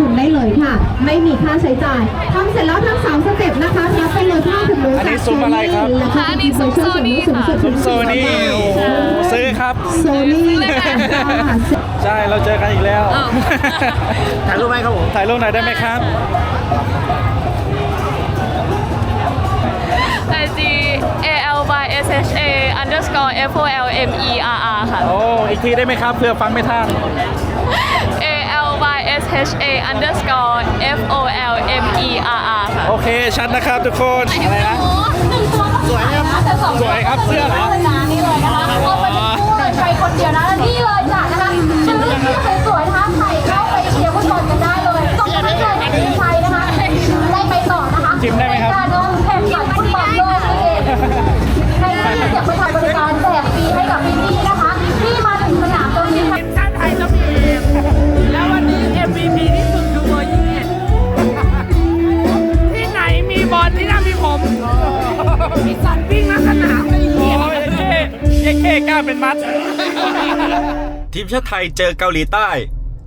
คุณได้เลยค่ะ ไม่มีค่าใช้จ่ายทำเสร็จแล้วทั้งสามสเต็ปนะคะรับไปเลยผ้าถุงมืออันนี้จากซุ้มอะไรครับและก็อันนี้ซุ้ม Sony ค่ะ ซุ้มโซนี่โอ้โหซื้อครับ โซนี่เลยค่ะค่ะ ใช่เราเจอกันอีกแล้ว อ้าว ถ่ายรูปไหมครับผมถ่ายรูปหน่อยได้ไหมครับ IG A L Y S H A underscore F O L M E R R ค่ะ โอ้อีกทีได้ไหมครับเพื่อฟังไม่ทัน A L Y S H A underscore F O L M E R R ค่ะโอเค ชัดนะครับทุกคนอะไรนะสวยครับสวยครับเสื้อเหรอนี่เลยนะคะเอาไปเป็นคู่เลยไปคนเดียวนะนี่เลยจ้ะนะคะชื่อที่สวยๆนะคะใส่เข้าไปเชียร์ฟุตบอลกันได้เลยต้องให้เลยทีมไทยนะคะได้ไปต่อนะคะจิ้มได้ไหมครับการน้องแข่งขัน ทีมชาติไทยเจอเกาหลีใต้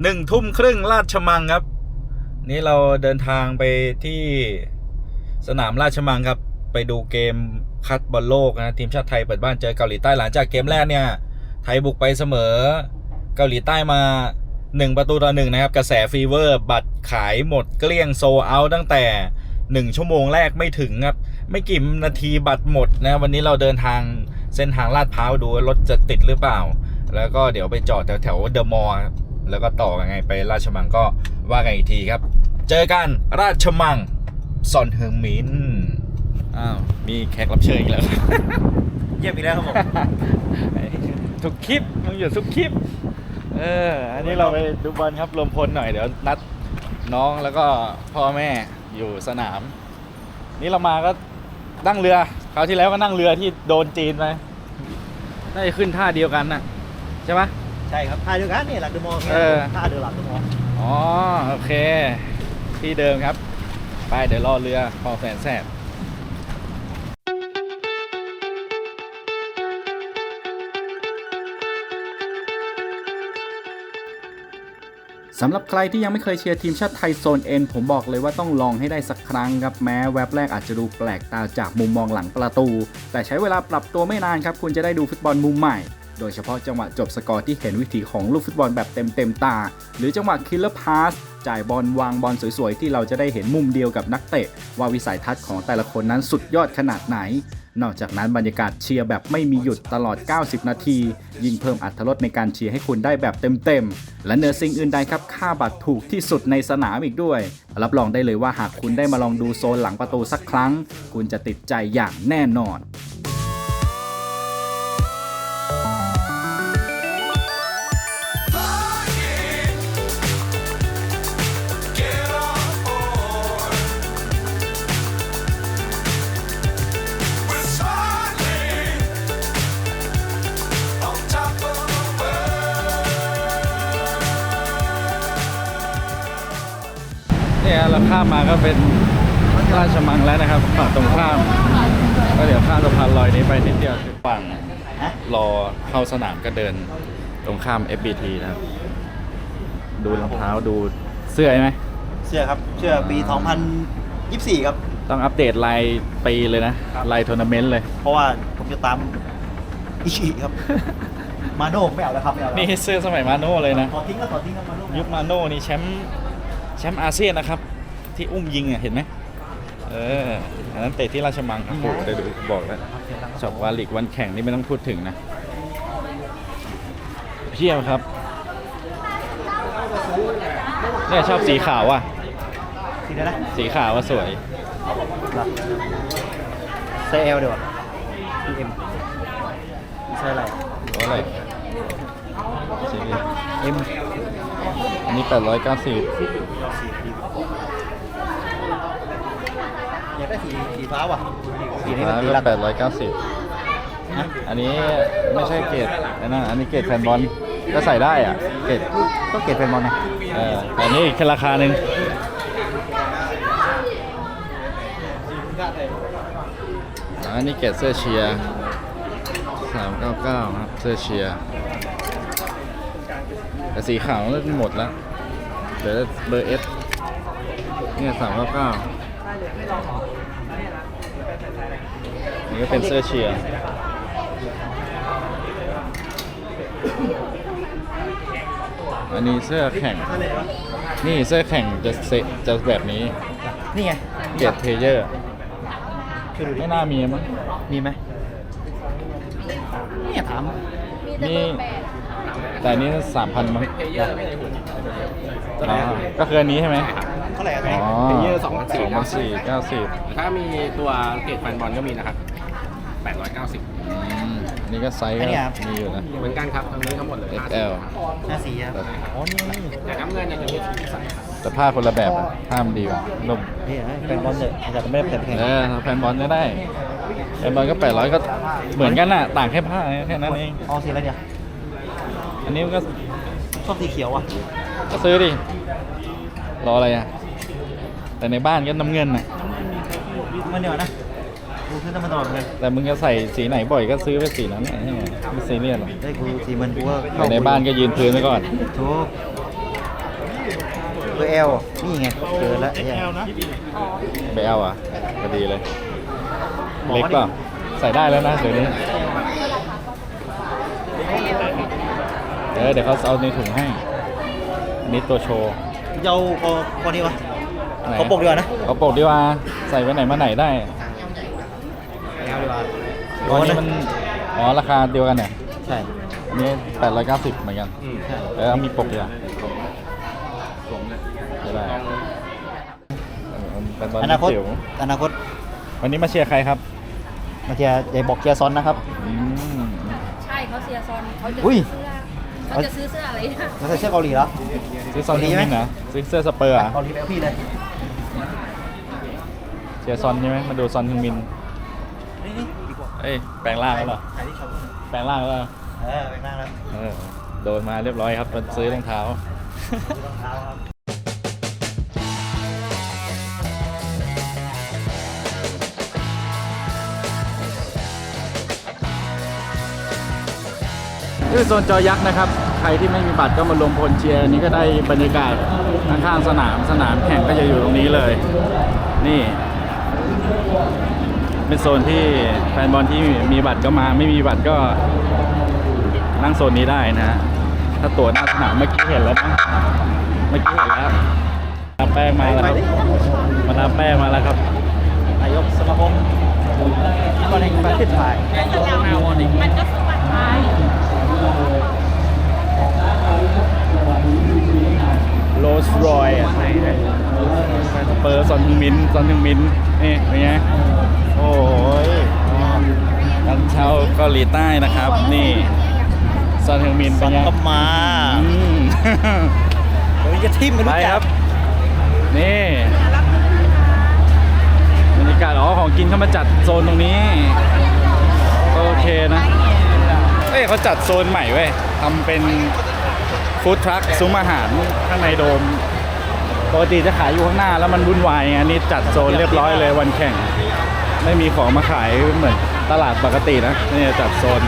หนึ่งทุ่มครึ่งราชมังครับ นี่เราเดินทางไปที่สนามราชมังครับ ไปดูเกมคัดบอลโลกนะทีมชาติไทยเปิดบ้านเจอเกาหลีใต้หลังจากเกมแรกเนี่ยไทยบุกไปเสมอ เกาหลีใต้มา 1 ประตูต่อหนึ่งนะครับ กระแสฟีเวอร์ บัตรขายหมดเกลี้ยงโซเอาตั้งแต่ 1 ชั่วโมงแรกไม่ถึงครับ ไม่กี่นาทีบัตรหมดนะวันนี้เราเดินทางเส้นทางลาดพร้าวดูรถจะติดหรือเปล่า แล้วก็เดี๋ยวไปจอดแถวแถวเดอะมอลล์ครับแล้วก็ต่อยังไงไปราชมังก็ว่ากันอีกทีครับ เจอกันราชมังซอนเฮิงมินอ้าวมีแขกรับเชิญอีกแล้วเยี่ยมอีกแล้วครับผมทุกคลิปมึงอยู่ทุกคลิปเอออันนี้เราไปดูบอลครับรวมพลหน่อยเดี๋ยวนัดน้องแล้วก็พ่อแม่อยู่สนาม นี่เรามาก็นั่งเรือคราวที่แล้วก็นั่งเรือที่โดนจีนไปน่าจะขึ้นท่าเดียวกันน่ะ ใช่ไหมใช่ครับท่าเดียวกันนี่หลักเดอะมอลล์เออ ท่าเดียวหลักเดอะมอลล์อ๋อโอเค ที่เดิมครับ ไปเดี๋ยวรอเรือพอแสนแสบสำหรับใครที่ยังไม่เคยเชียร์ทีมชาติไทยโซนเอ็นผมบอกเลยว่าต้องลองให้ได้สักครั้งครับ แม้แว็บแรกอาจจะดูแปลกตาจากมุมมองหลังประตู แต่ใช้เวลาปรับตัวไม่นานครับ คุณจะได้ดูฟุตบอลมุมใหม่ โดยเฉพาะจังหวะจบสกอร์ที่เห็นวิถีของลูกฟุตบอลแบบเต็มเต็มๆตา หรือจังหวะคิลเลอร์พาสจ่ายบอลวางบอลสวยๆ ที่เราจะได้เห็นมุมเดียวกับนักเตะ ว่าวิสัยทัศน์ของแต่ละคนนั้นสุดยอดขนาดไหน นอกจากนั้นบรรยากาศเชียร์แบบไม่มีหยุดตลอด 90 นาที ยิ่งเพิ่มอัตรสในการเชียร์ให้คุณได้แบบเต็มๆ และเหนือสิ่งอื่นใดครับค่าบัตรถูกที่สุดในสนามอีกด้วย รับรองได้เลยว่าหากคุณได้มาลองดูโซนหลังประตูสักครั้ง คุณจะติดใจอย่างแน่นอน เนี่ยเราข้ามมาก็เป็นราชมังแล้วนะครับฝั่งตรงข้าม ก็เดี๋ยวข้ามสะพานลอยนี้ไปนิดเดียวถึงฝั่งรอเข้าสนามก็เดินตรงข้าม FBT นะครับ ดูรองเท้าดูเสื้อไหมเสื้อครับเสื้อปี 2024 ครับ ต้องอัปเดตลายปีเลยนะลายทัวร์นาเมนต์เลย เพราะว่าผมจะตามอิชิครับ มาโน่ไม่เอาแล้วครับไม่เอาแล้วนี่เสื้อสมัยมาโน่เลยนะขอทิ้งก็ขอทิ้งครับมาโน่ยุคมาโน่นี่แชมป์ แชมป์อาเซียนนะครับ ที่อุ้มยิงอะเห็นไหมเอออันนั้นเตะที่ราชมังครับโอ้โหเดี๋ยวดูบอกแล้วจบวาลิกวันแข่งนี่ไม่ต้องพูดถึงนะเพียบครับเนี่ยชอบสีขาวอะทีนี้นะสีขาวว่าสวยไซส์ L เดี๋ยวพีเอ็มไซส์อะไรอะไรสีเอ็ม อันนี้ 890อยากได้สีสีฟ้าว่ะสีนี้อัมันนตีนี้รัน890 อันนี้ไม่ใช่เกรดไอ้นั่นอันนี้เกรดแฟนบอลก็ใส่ได้อะ เกรดก็เก็บเป็นบอลนะเออแต่นี่อีกราคาหนึ่งอันนี้เกรดเสื้อเชียร์399ครับเสื้อเชียร์ แต่สีขาวน่าจะหมดแล้วเหลือเบอร์เอสเนี่ยสามเก้าเก้านี่ก็เป็นเสื้อเชียร์อันนี้เสื้อแข่ง นี่เสื้อแข่งจะเซจะแบบนี้ นี่ไงเกรดเพลเยอร์ช่วยดูดิไม่น่ามีมั้งมีไหมเนี่ยถามนี่ แต่อันนี้สามพันมั้งอ๋อก็คืออันนี้ใช่ไหมเท่าไหร่อะอ๋อตัวนี้เพลเยอร์สองพัน2,490สี่เก้าสิบถ้ามีตัวเกรดแฟนบอลก็มีนะครับ890อืมนี่ก็ไซส์ก็มีอยู่นะ เหมือนกันครับทั้งนี้ทั้งหมดเลย XL หน้าสีครับอ๋อนี่นี่แต่น้ำเงินเนี่ยจะมีที่ใส่ครับแต่ผ้าคนละแบบอะผ้ามันดีกว่านุ่มนี่แฟนบอลเลยแต่ไม่ได้แผ่นแข่งเออแฟนบอลก็ได้แฟนบอลก็แปดร้อยก็เหมือนกันน่ะ ต่างแค่ผ้าแค่นั้นเอง เอาสีอะไรเนี่ย อันนี้มันก็ชอบสีเขียวอะก็ซื้อดิ รออะไรอะ แต่ในบ้านก็น้ำเงินน่ะ มันเดี๋ยวนะกูซื้อมาตลอดเลยแต่มึงจะใส่สีไหนบ่อยก็ซื้อไปสีนั้นแหละไม่ซีเรียสหรอกได้กูสีมันกูก็แต่ในบ้านก็ยืนพื้นไว้ก่อนทุกเบอร์เอลนี่ไงเจอแล้วไอ้เหี้ยไปเอาอะพอดีเลย เล็กเปล่าใส่ได้แล้วนะเดี๋ยวนี้ ออเดี๋ยวเขาเอาในถุงให้อันนี้ตัวโชว์เยาเอาพอนี้วะไหนเขาปกดีกว่านะเขาปกดีกว่าใส่ไปไหนมาไหนได้เอาดีกว่าอ๋อนี่มันอ๋อราคาเดียวกันเนี่ยใช่อันนี้890เหมือนกันใช่เออมีปกดีกว่าไม่ได้เป็นบอลอนาคตจิ๋วอนาคตวันนี้มาเชียร์ใครครับ มาเชียร์ยายบอกเชียร์ซอนนะครับอืมใช่เขาเสียซอนเขาจะอุ้ยซื้อเสื้อ เขาจะซื้อเสื้ออะไรนะมาใส่เสื้อเกาหลีเหรอ ซื้อซอนดีฮึงไหมมินนะซื้อเสื้อสเปอร์อะเกาหลีแบบพี่เลย เชียร์ซอนใช่ไหมมาดูซอนฮึงมินนี่นี่ดีกว่าเอ้ยแปลงร่างแล้วเหรอใครที่ชอบแปลงร่างแล้วเหรอเออไปนั่งแล้วเออโดนมาเรียบร้อยครับมันซื้อรองเท้ารองเท้าครับ คือโซนจอยักษ์นะครับ ใครที่ไม่มีบัตรก็มาลงพลเชียร์อันนี้ก็ได้บรรยากาศข้างๆสนามสนามแข่งก็จะอยู่ตรงนี้เลย นี่ เป็นโซนที่แฟนบอลที่มีบัตรก็มาไม่มีบัตรก็นั่งโซนนี้ได้นะฮะถ้าตั๋วหน้าสนามเมื่อกี้เห็นแล้วนะเมื่อกี้เห็นแล้วมาแป้งมาแล้วครับมาดามแป้งมาแล้วครับนายกสมาคมฟุตบอลแห่งประเทศไทย โรสรอยอะสเปอร์ซอนฮึงมินซอนฮึงมินนี่เป็นไงโอ้ยกันชาวเกาหลีใต้นะครับ นี่ซอนฮึงมินซเป็อนนไงก็มาอืมเดี๋ยวจะทิมกันไปรู้จักครับ นี่บรรยากาศอ๋อของกินเขามาจัดโซนตรงนี้ โอเคนะ เอ้ยเขาจัดโซนใหม่เว้ยทำเป็นฟู้ดทรัคซุ้มอาหารข้างในโดมปกติจะขายอยู่ข้างหน้าแล้วมันวุ่นวายไงอันนี้จัดโซนเรียบร้อยเลยวันแข่ง ไม่มีของมาขายเหมือนตลาดปกตินะนี่จัดโซน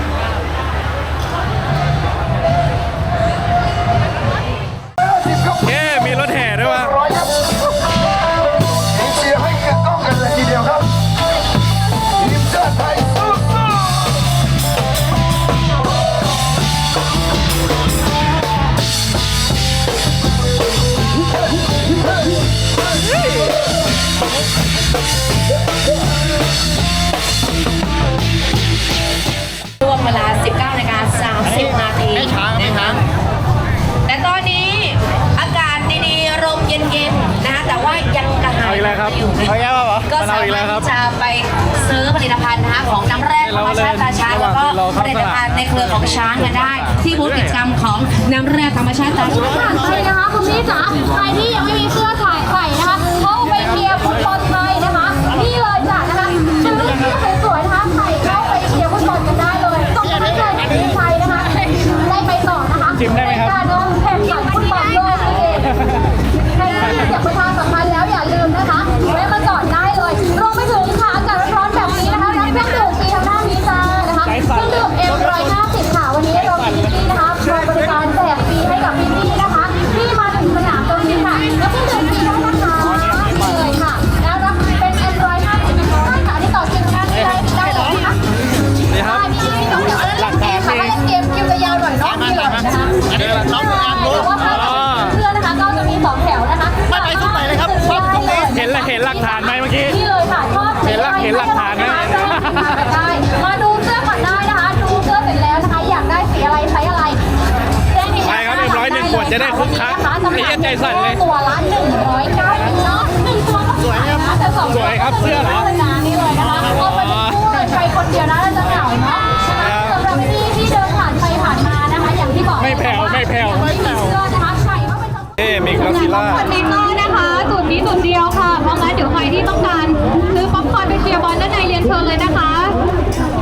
จะได้คึกคักนะคะจำหไอ้น่ายเหี้ยใจสั่นเลยตัวละ190เนาะหนึ่งตัวก็สวยนะแต่สองสวยครับเสื้อเหรอนี่เลยนะคะเอาไปเป็นคู่เลยไปคนเดียวน่าจะเหงาเนาะนะคะสำหรับพี่ที่เดินผ่านไปผ่านมานะคะ อย่างที่บอกไม่แผ่วไม่แผ่วไม่มีเสื้อนะคะใส่เข้าไปจนเอ้มีกอซิล่าคอนเทนเนอร์นะคะจุดนี้จุดเดียวค่ะ เพราะงั้นเดี๋ยวใครที่ต้องการซื้อป๊อปคอร์นไปเชียร์บอลด้านในเรียนเชิญเลยนะคะ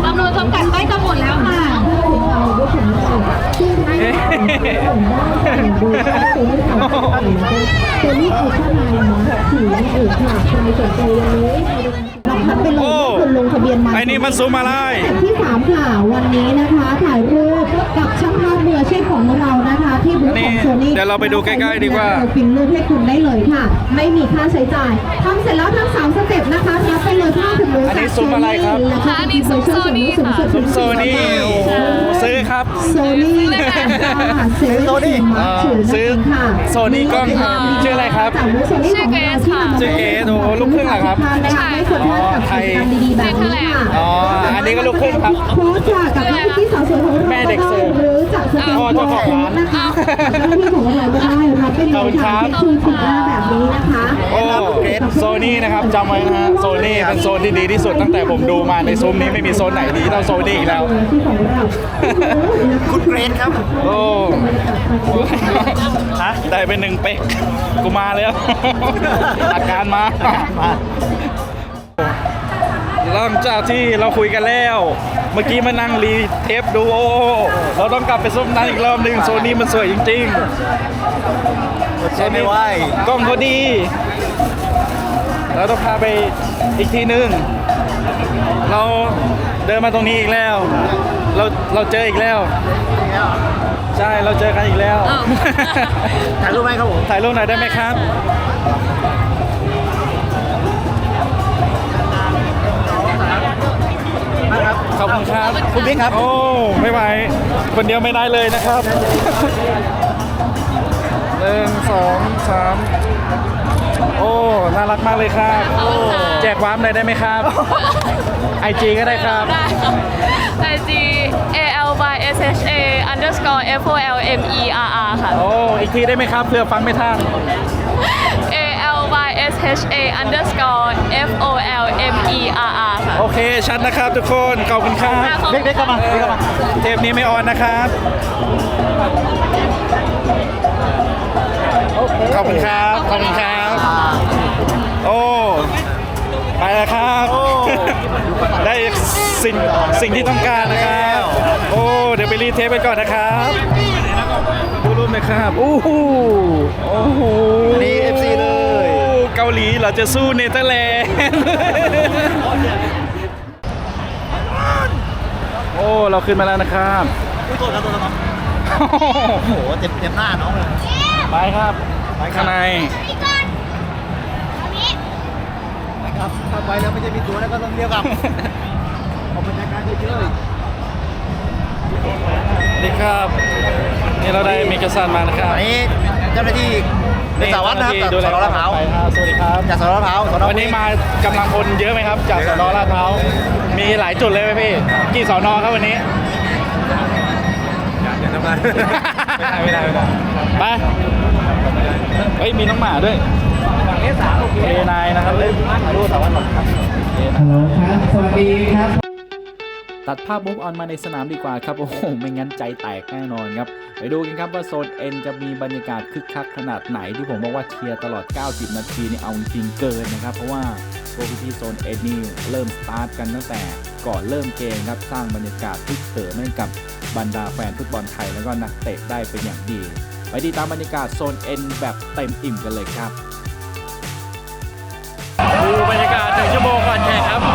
จำนวนจำกัดใกล้จะหม ตัวนี้คือข้างในนะถือว่าเอกค่ะใครสนใจวันนี้เราคัดไปเลยว่าคุณลงทะเบียนมาไอ้นี่มันซูมาไล่ที่สามค่ะวันนี้นะคะ ถ่ายรูปกับช่างภาพ ออาชีพของเรานะคะ ที่บูธของโซนี่เดี๋ยวเราไปดูใกล้ๆดีกว่าเราพิมพ์รูปให้คุณได้เลยค่ะ ไม่มีค่าใช้จ่ายทำเสร็จแล้วทั้งสามสเต็ปนะคะรับไปเลยผ้าถุงมืออันนี้จากซุ้มอะไรครับและค่ะอันนี้ซุ้มโซนี่ค่ะซุ้มโซนี่โอ้โหซื้อครับโซนี่ค่ะเซโซนี่เอ่อซื้อโซนี่กล้องครับชื่ออะไรครับจากบูธโซนี่ชื่อเกรซค่ะชื่อเกรซโอ้โหลูกครึ่งเหรอครับใช่ค่ะให้คนท่านกับกิจกรรมดีๆแบบนี้ค่ะอ๋ออันนี้ก็ลูกครึ่งครับโค้ชจากกับนักที่สาวสวยของเราแม่เด็กเสิร์ฟหรือจากสเตนพ่อเจ้าของร้านนะคะเจ้าหน้าที่ของเราก็ได้นะคะเป็นขอบคุณครับชูสีหน้าแบบนี้นะคะโอ้โซนี่นะครับจำไว้นะฮะโซนี่เป็นโซนที่ดีที่สุดตั้งแต่ผมดูมาในซุ้มนี้ไม่มีโซนไหนดีเท่าโซนี่อีกแล้ว ที่ของเราคุณเกรซครับ โอ้ฮะได้ไปหนึ่งเป๊กกูมาแล้ว อาการมา หลังจากที่เราคุยกันแล้ว เมื่อกี้มานั่งรีเทปดูโอ้เราต้องกลับไปส้มนั้นอีกรอบหนึ่งโซนี่มันสวยจริงๆใช่ไม่ไหวกล้องเขาดี เราต้องพาไปอีกทีนึง เราเดินมาตรงนี้อีกแล้ว เราเราเจออีกแล้ว ใช่เราเจอกันอีกแล้วอ้าวถ่ายรูปไหมครับผม ถ่ายรูปหน่อยได้ไหมครับ อบคุณครับ คุณบิ๊กครับ โอ้ ไม่ไหว คนเดียวไม่ได้เลยนะครับหนึ่งสองสามโอ้ น่ารักมากเลยครับขอบคุณค่ะแจกวาร์ปหน่อยได้ไหมครับ ไอจีก็ได้ครับ ได้ครับ IG A L Y S H A underscore F O L M E R R ค่ะ โอ้ อีกทีได้ไหมครับเพื่อฟังไม่ทัน A L Y S H A underscore F O L M E R R ค่ะ โอเค ชัดนะครับทุกคน ขอบคุณครับค่ะขอบเด็คุกณๆเข้ามาเด็กๆเข้ามา เทปนี้ไม่ออนนะครับ ขอบคุณครับ ขอบคุณครับ โอ้ ไปแล้วครับ ได้สิ่งสิ่งที่ต้องการนะครับ โอ้ เดี๋ยวไปรีเทปไปก่อนนะครับ ดูรูปหน่อยครับโอ้โหโอ้โหนี่ FC เลย เกาหลีเราจะสู้เนเธอร์แลนด์โอ้เราขึ้นมาแล้วนะครับ อุ้ยโทษนะโทษนะน้องโอ้โหเต็มเต็มหน้าน้องเลยไปครับไปข้างในครับเข้าไปแล้วไม่ใช่มีตัวแล้วก็ต้องเรียกกลับเอาบรรยากาศเฉยดีครับ นี่เราได้มีกระสันมานะครับๆอันนี้เจ้าหน้าที่เป็นสารวัตรนะครับจากดูสแลนลาดพร้าวไปครับสวัสดีครับจากสนลาดพร้าวสนวันนี้มากำลังพลเยอะไหมครับ จากสนลาดพร้าวมีหลายจุดเลยไหมพี่กี่สอนอครับวันนี้เดี๋ยวทำงานไม่ได้ไม่ได้ไม่ได้ไปเฮ้ยมีน้องหมาด้วยเอนายนะครับเล่นรูปสาววันหรอครับ ตัดภาพมุกออนมาในสนามดีกว่าครับ โอ้โห ไม่งั้นใจแตกแน่นอนครับ ไปดูกันครับว่าโซน N จะมีบรรยากาศคึกคักขนาดไหนที่ผมบอกว่าเชียร์ตลอด 90 นาทีนี่เอาจริงเกินนะครับ เพราะว่าโปรพีโซน N นี่เริ่มสตาร์ทกันตั้งแต่ก่อนเริ่มเกมครับ สร้างบรรยากาศทึกเขิมให้กับบรรดาแฟนฟุตบอลไทยแล้วก็นักเตะได้เป็นอย่างดี ไปติดตามบรรยากาศโซน N แบบเต็มอิ่มกันเลยครับดูบรรยากาศหนึ่งชั่วโมงก่อนแข่งครับ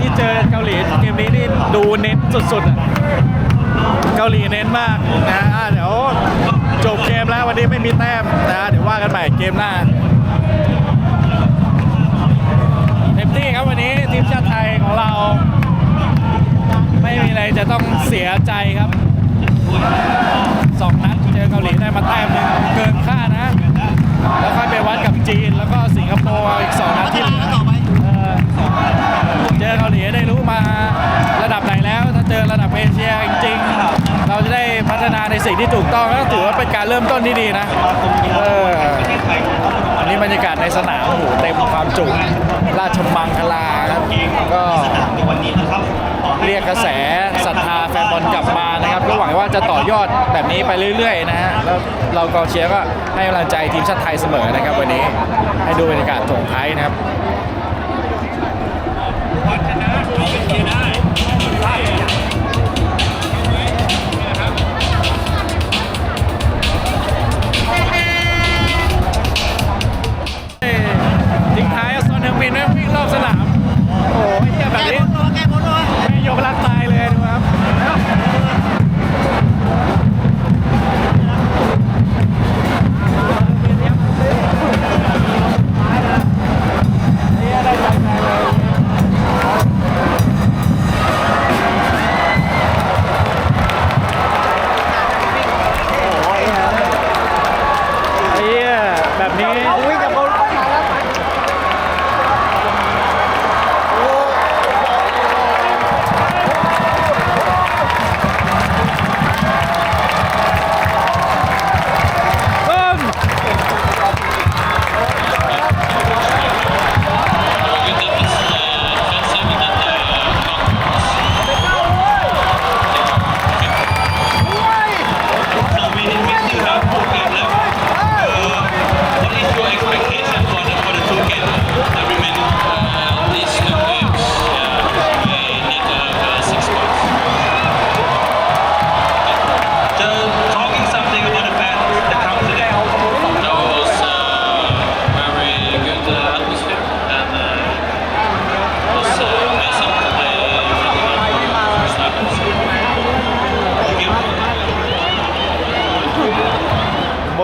ที่เจอเกาหลีเกมนี้นี่ดูเน้นสุดๆอะเกาหลีเน้นมากนะเดี๋ยวจบเกมแล้ววันนี้ไม่มีแต้มนะเดี๋ยวว่ากันใหม่เกมหน้าเต็มที่ครับวันนี้ทีมชาติไทยของเรา ไม่มีอะไรจะต้องเสียใจครับสองนัดเจอเกาหลีได้มาแต้มนึงเกินค่านะ แล้วค่อยไปวัดกับจีนแล้วก็สิงคโปร์อีกสองนัดที่เหลือ เจอเกาหลีได้รู้มาระดับไหนแล้ว ถ้าเจอระดับเอเชียจริงๆเราจะได้พัฒนาในสิ่งที่ถูกต้องก็ถือว่าเป็นการเริ่มต้นที่ดีนะเอออันนี้บรรยากาศในสนามโอ้โหเต็มความจุราชมังคลาครับก็เรียกกระแสศรัทธาแฟนบอลกลับมานะครับก็หวังว่าจะต่อยอดแบบนี้ไปเรื่อยๆนะฮะแล้วเรากองเชียร์ก็ให้กำลังใจทีมชาติไทยเสมอนะครับวันนี้ให้ดูบรรยากาศส่งท้ายนะครับ ทิ้งท้ายเอาซอนเฮงมินไว้วิ่งรอบสนาม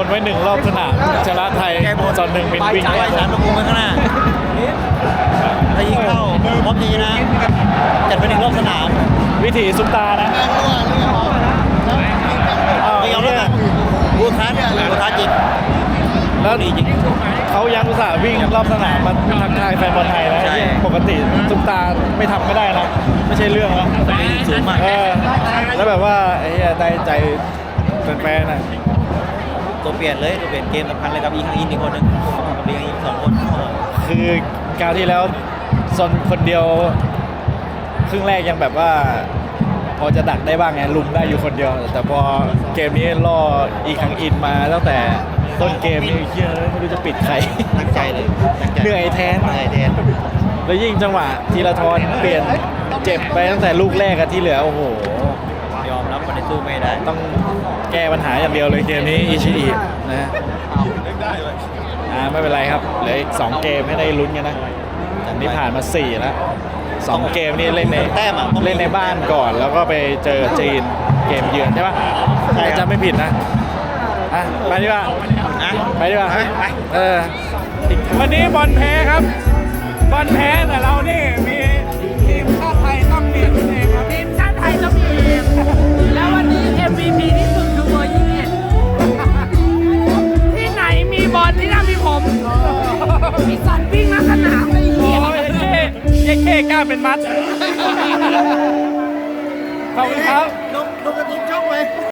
ไว้หนึ่งรอบสนามชนะไทยจอนหนึ่งเป็นวิ่งไปสามตะกุมไปข้างหน้าถ้ายิงเข้าพร้อมจะชนะ จัดไปหนึ่งรอบสนาม วิถีซุปตานะอ้าวไม่ยอมรับเนี่ยกันบูทัสบูทัสจริงแล้วเขายังอุตส่าห์วิ่งรอบสนามมาทักทายแฟนบอลไทยนะใช่ที่ปกติซุปตาไม่ทำก็ได้นะไม่ใช่เรื่องนะสูงมากเออแล้วแบบว่าไอ้เหี้ยได้ใจแฟนๆนะ ตัวเปลี่ยนเลยตัวเปลี่ยนเกมสำคัญเลยกับอีฮังอินอีกคนหนึงกับอีฮังอินสองคนคือการที่แล้วซอนคนเดียว ครึ่งแรกยังแบบว่า พอจะดักได้บ้างไงลุมได้อยู่คนเดียว แต่พอเกมนี้ล่ออีคังอินมาตั้งแต่ต้นเกมนี่เชื่อไม่รู้จะปิดใครตั้งใจเลยตั้งใจเหนื่อยแทนเหนื่อยแทนแล้วยิ่งจังหวะทีละทอนเปลี่ยนเจ็บไปตั้งแต่ลูกแรกอะที่เหลือโอ้โห สู้ไม่ได้ ต้องแก้ปัญหาอย่างเดียวเลยเกมนี้อิชิอินะอ่าไม่เป็นไรครับเหลืออีกสองเกมให้ได้ลุ้นกันนะอันนี้ผ่านมาสี่แล้วสองเกมนี่เล่นในแต้มอะต้องมีเล่นในบ้านก่อนแล้วก็ไปเจอจีนเกมเยือนใช่ปะใช่ครับ ถ้าจะไม่ผิดนะอะไปดีกว่านะ ไปดีกว่าไปไป เออวันนี้บอลแพ้ครับ บอลแพ้แต่เรานี่มี ไหนมีบอลที่นั่นมีผมมีสันวิ่งมาสนามเลยโอ้ยเย้เย้เก้กล้าเป็นมัด ขอบคุณครับ